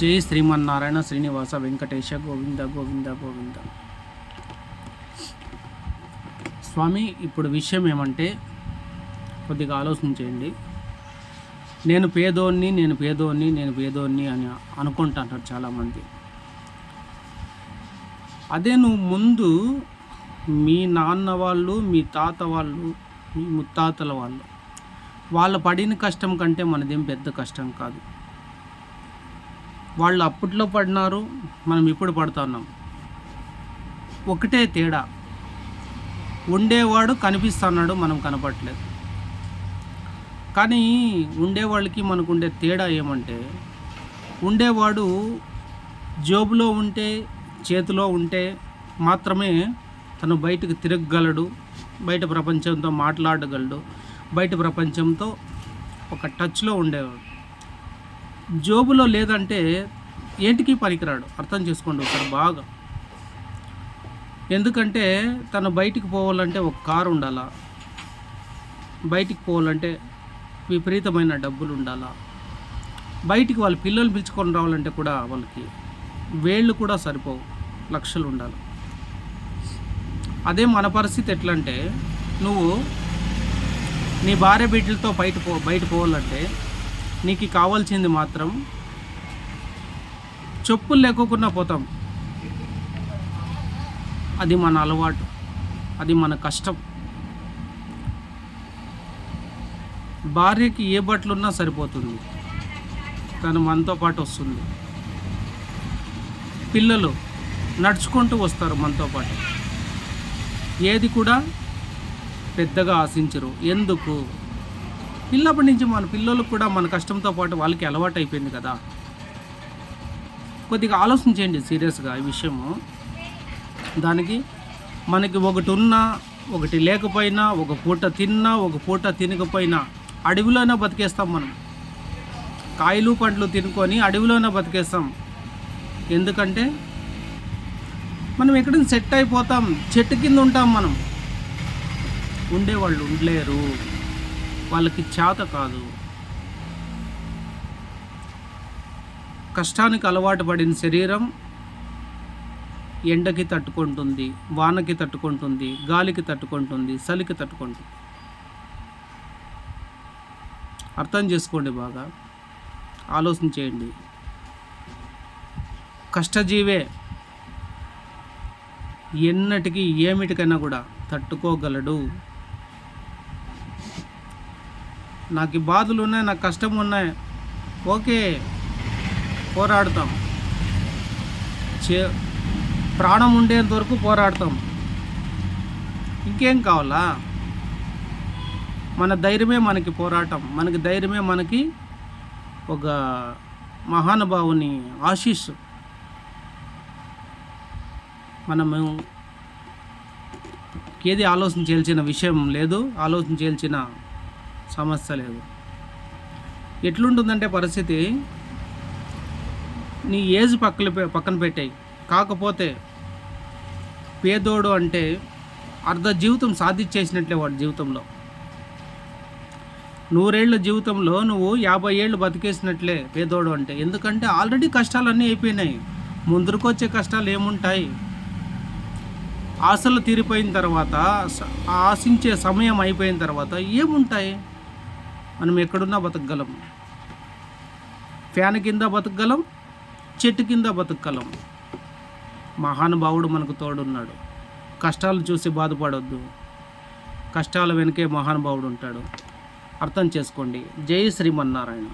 జై శ్రీమన్నారాయణ శ్రీనివాస వెంకటేశ గోవింద గోవింద గోవింద. స్వామి ఇప్పుడు విషయం ఏమంటే కొద్దిగా ఆలోచన చేయండి. నేను పేదోన్ని నేను పేదోన్ని నేను పేదోన్ని అని అనుకుంటుంటారు చాలామంది. అదే నువ్వు ముందు మీ నాన్న వాళ్ళు మీ తాత వాళ్ళు మీ ముత్తాతల వాళ్ళు వాళ్ళ పడిన కష్టం కంటే మనదేం పెద్ద కష్టం కాదు. వాళ్ళు అప్పట్లో పడినారు మనం ఇప్పుడు పడుతున్నాం ఒకటే తేడా. ఉండేవాడు కనిపిస్తున్నాడు మనం కనపడట్లేదు. కానీ ఉండేవాళ్ళకి మనకు ఉండే తేడా ఏమంటే ఉండేవాడు జోబులో ఉంటే చేతిలో ఉంటే మాత్రమే తను బయటకు తిరగగలడు బయట ప్రపంచంతో మాట్లాడగలడు బయట ప్రపంచంతో ఒక టచ్లో ఉండేవాడు. జోబులో లేదంటే ఏంటికి పనికిరాడు? అర్థం చేసుకోండి ఒకసారి బాగా. ఎందుకంటే తను బయటికి పోవాలంటే ఒక కారు ఉండాలా? బయటికి పోవాలంటే విపరీతమైన డబ్బులు ఉండాలా? బయటికి వాళ్ళ పిల్లలు పిలుచుకొని రావాలంటే కూడా వాళ్ళకి వేళ్ళు కూడా సరిపోవు లక్షలు ఉండాలి. అదే మన పరిస్థితి ఎట్లా అంటే నువ్వు నీ భార్య బిడ్డలతో బయట పో బయట పోవాలంటే నీకు కావాల్సింది మాత్రం చెప్పులు లేకోకుండా పోతాం. అది మన అలవాటు. అది మన కష్టం. భార్యకి ఏ బట్టలు ఉన్నా సరిపోతుంది. తను మనతో పాటు వస్తుంది. పిల్లలు నడుచుకుంటూ వస్తారు మనతో పాటు. ఏది కూడా పెద్దగా ఆశించరు. ఎందుకు? పిల్లప్పటి నుంచి మన పిల్లలకు కూడా మన కష్టంతో పాటు వాళ్ళకి అలవాటు అయిపోయింది కదా. కొద్దిగా ఆలోచన చేయండి సీరియస్గా ఈ విషయము. దానికి మనకి ఒకటి ఉన్నా ఒకటి లేకపోయినా ఒక పూట తిన్నా ఒక పూట తినకపోయినా అడవిలోనే బతికేస్తాం మనం. కాయలు పండ్లు తినుకొని అడవిలోనే బతికేస్తాం. ఎందుకంటే మనం ఎక్కడైనా సెట్ అయిపోతాం చెట్టు కింద ఉంటాం మనం. ఉండేవాళ్ళు ఉండలేరు. వాళ్ళకి చేత కాదు. కష్టానికి అలవాటు పడిన శరీరం ఎండకి తట్టుకుంటుంది వానకి తట్టుకుంటుంది గాలికి తట్టుకుంటుంది చలికి తట్టుకుంటుంది. అర్థం చేసుకోండి బాగా. ఆలోచన చేయండి. కష్టజీవే ఎన్నటికి ఏమిటికైనా కూడా తట్టుకోగలడు. నాకు బాధలు ఉన్నాయి నాకు కష్టం ఉన్నాయి. ఓకే పోరాడతాం. చే ప్రాణం ఉండేంత వరకు పోరాడతాం. ఇంకేం కావాలా? మన ధైర్యమే మనకి పోరాటం. మనకి ధైర్యమే మనకి ఒక మహానుభావుని ఆశీస్సు. మనము ఏది ఆలోచన చేయాల్సిన విషయం లేదు ఆలోచన చేయాల్సిన సమస్య లేదు. ఎట్లుంటుందంటే పరిస్థితి నీ ఏజ్ పక్కన పె- పక్కన పెట్టాయి. కాకపోతే పేదోడు అంటే అర్ధ జీవితం సాధించేసినట్లే వాడి జీవితంలో. నూరేళ్ళ జీవితంలో నువ్వు యాభై ఏళ్ళు బతికేసినట్లే పేదోడు అంటే. ఎందుకంటే ఆల్రెడీ కష్టాలన్నీ అయిపోయినాయి. ముందరకొచ్చే కష్టాలు ఏముంటాయి? ఆశలు తీరిపోయిన తర్వాత ఆశించే సమయం అయిపోయిన తర్వాత ఏముంటాయి? మనం ఎక్కడున్నా బతకగలం. ఫ్యాన్ కింద బతకగలం చెట్టు కింద బతకగలం. మహానుభావుడు మనకు తోడున్నాడు. కష్టాలు చూసి బాధపడొద్దు. కష్టాల వెనుకే మహానుభావుడు ఉంటాడు. అర్థం చేసుకోండి. జై శ్రీమన్నారాయణ.